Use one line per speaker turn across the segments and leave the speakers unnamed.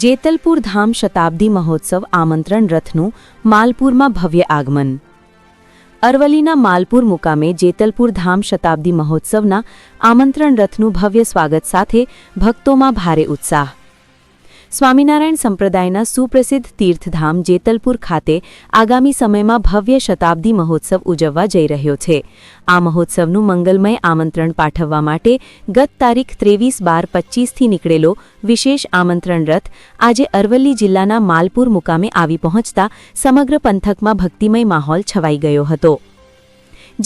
જેતલપુર ધામ શતાબ્દી મહોત્સવ આમંત્રણ રથનું માલપુરમાં ભવ્ય આગમન. અરવલ્લીના માલપુર મુકામે જેતલપુર ધામ શતાબ્દી મહોત્સવના આમંત્રણ રથનું ભવ્ય સ્વાગત સાથે ભક્તોમાં ભારે ઉત્સાહ. સ્વામિનારાયણ સંપ્રદાયના સુપ્રસિદ્ધ તીર્થધામ જેતલપુર ખાતે આગામી સમયમાં ભવ્ય શતાબ્દી મહોત્સવ ઉજવવા જઈ રહ્યો છે. આ મહોત્સવનું મંગલમય આમંત્રણ પાઠવવા માટે ગત તારીખ ત્રેવીસ બાર પચ્ચીસથી નીકળેલો વિશેષ આમંત્રણ રથ આજે અરવલ્લી જિલ્લાના માલપુર મુકામે આવી પહોંચતા સમગ્ર પંથકમાં ભક્તિમય માહોલ છવાઈ ગયો હતો.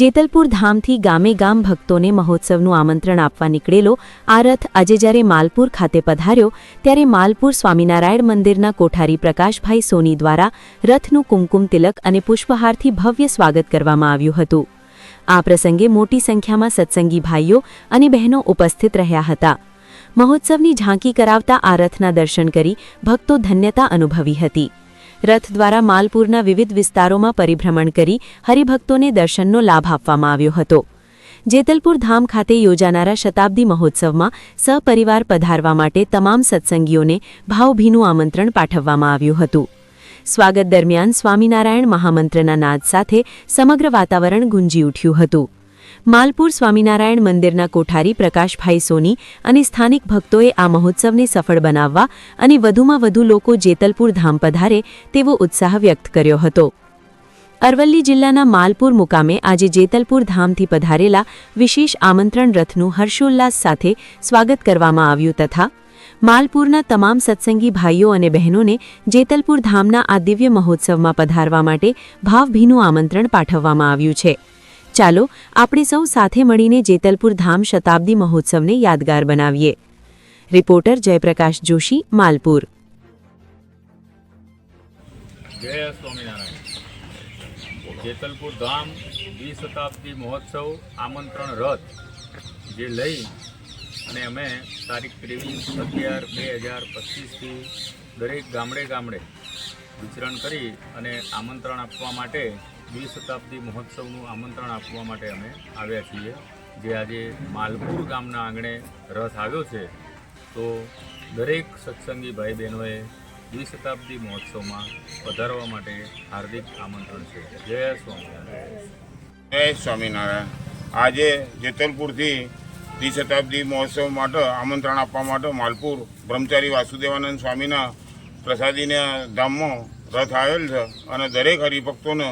જેતલપુર ધામથી ગામે ગામ ભક્તોને મહોત્સવનું આમંત્રણ આપવા નીકળેલો આ રથ આજે જ્યારે માલપુર ખાતે પધાર્યો, ત્યારે માલપુર સ્વામિનારાયણ મંદિરના કોઠારી પ્રકાશભાઈ સોની દ્વારા રથનું કુમકુમ તિલક અને પુષ્પહારથી ભવ્ય સ્વાગત કરવામાં આવ્યું હતું. આ પ્રસંગે મોટી સંખ્યામાં સત્સંગી ભાઈઓ અને બહેનો ઉપસ્થિત રહ્યા હતા. મહોત્સવની ઝાંકી કરાવતા આ રથના દર્શન કરી ભક્તો ધન્યતા અનુભવી હતી. રથ દ્વારા માલપુરના વિવિધ વિસ્તારોમાં પરિભ્રમણ કરી હરિભક્તોને દર્શનનો લાભ આપવામાં આવ્યો હતો. જેતલપુર ધામ ખાતે યોજાનારા શતાબ્દી મહોત્સવમાં સપરિવાર પધારવા માટે તમામ સત્સંગીઓને ભાવભીનું આમંત્રણ પાઠવવામાં આવ્યું હતું. સ્વાગત દરમિયાન સ્વામિનારાયણ મહામંત્રના નાદ સાથે સમગ્ર વાતાવરણ ગુંજી ઉઠ્યું હતું. માલપુર સ્વામિનારાયણ મંદિરના કોઠારી પ્રકાશભાઈ સોની અને સ્થાનિક ભક્તોએ આ મહોત્સવને સફળ બનાવવા અને વધુમાં વધુ લોકો જેતલપુર ધામ પધારે તેવો ઉત્સાહ વ્યક્ત કર્યો હતો. અરવલ્લી જિલ્લાના માલપુર મુકામે આજે જેતલપુર ધામથી પધારેલા વિશેષ આમંત્રણ રથનું હર્ષોલ્લાસ સાથે સ્વાગત કરવામાં આવ્યું તથા માલપુરના તમામ સત્સંગી ભાઈઓ અને બહેનોને જેતલપુર ધામના આ દિવ્ય મહોત્સવમાં પધારવા માટે ભાવભીનું આમંત્રણ પાઠવવામાં આવ્યું છે. ચાલો આપણે સૌ સાથે મળીને જેતલપુર ધામ શતાબ્દી મહોત્સવને યાદગાર બનાવીએ. રિપોર્ટર જયપ્રકાશ જોશી, માલપુર.
જય સ્વામિનારાયણ. જેતલપુર ધામ દ્વિશતાબ્દી મહોત્સવ આમંત્રણ રથ જે લઈ અને અમે તારીખ ત્રેવીસ અગિયાર બે હજાર પચીસથી દરેક ગામડે ગામડે વિચરણ કરી અને આમંત્રણ આપવા માટે દ્વિશતાબ્દી મહોત્સવનું આમંત્રણ આપવા માટે અમે આવ્યા છીએ. જે આજે માલપુર ગામના આંગણે રથ આવ્યો છે, તો દરેક સત્સંગી ભાઈ બહેનોએ દ્વિશતાબ્દી મહોત્સવમાં પધારવા માટે હાર્દિક આમંત્રણ છે. જય સ્વામિનારાયણ.
જય સ્વામિનારાયણ. આજે જેતલપુરથી દ્વિશતાબ્દી મહોત્સવ માટે આમંત્રણ આપવા માટે માલપુર બ્રહ્મચારી વાસુદેવાનંદ સ્વામીના પ્રસાદીના ધામમાં રથ આવેલ છે અને દરેક હરિભક્તોને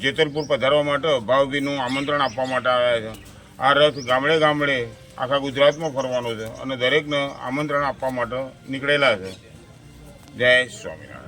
જેતલપુર પધારવા માટે ભાવભીનું આમંત્રણ આપવા માટે આવ્યા છે. આ રથ ગામડે ગામડે આખા ગુજરાતમાં ફરવાનો છે અને દરેકને આમંત્રણ આપવા માટે નીકળેલા છે. જય સ્વામિનારાયણ.